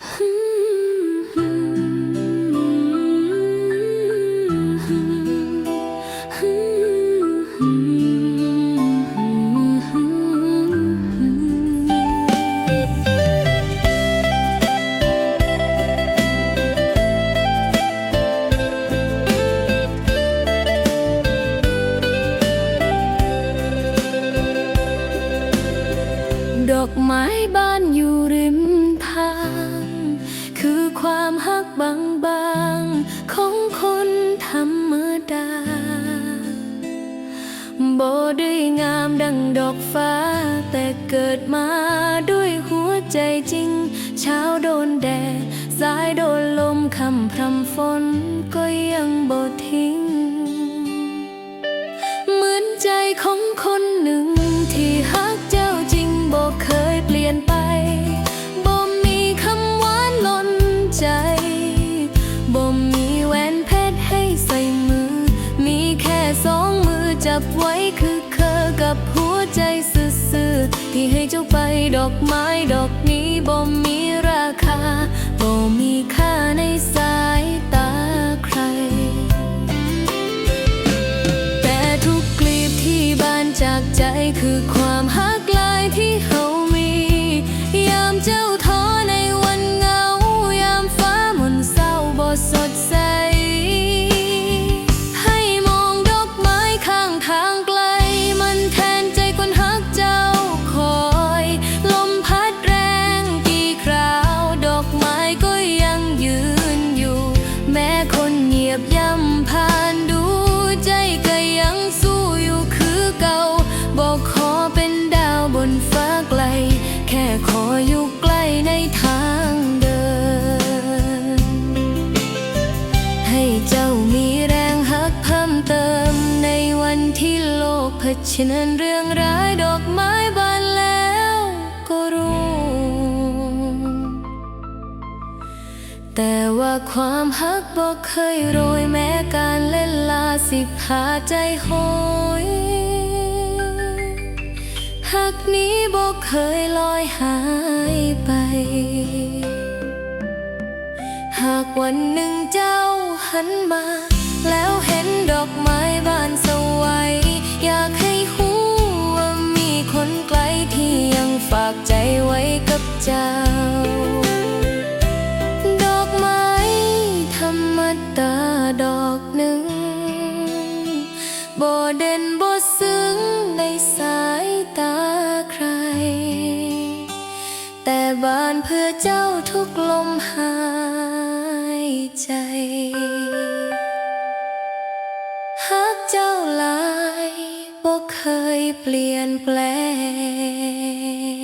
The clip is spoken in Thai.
ดอกไบางๆ ของคนธรรมดาบ่ได้งามดังดอกฟ้า แต่เกิดมาด้วยหัวใจจริง เช้าโดนแดดสายโดนลมคำพรำฝนก็ยังบ่ทิ้ง เหมือนใจของ จับไว้คือเคอกับหัวใจซื่อๆที่ให้เจ้าไปดอกไม้ดอกนี้บ่มีราคาบ่มีค่าในสายตาใคร แต่ทุกกลีบที่บานจากใจคือความฮักลายที่เฮา กเผชิญเรื่องร้ายดอกไม้บานแล้วก็รู้ แต่ว่าความฮักบอกเคยโรยแม้การเล่นลาสิพาใจโหยฮักนี้บอกเคยลอยหายไป หากวันหนึ่งเจ้าหันมา แล้วเห็นดอกไม้บานส เจ้า ดอกไม้ธรรมดาดอกหนึ่งบ่เด่นบ่ซึ้งในสายตาใคร แต่บานเพื่อเจ้าทุกลมหายใจหากเจ้าหลายบ่เคยเปลี่ยนแปลง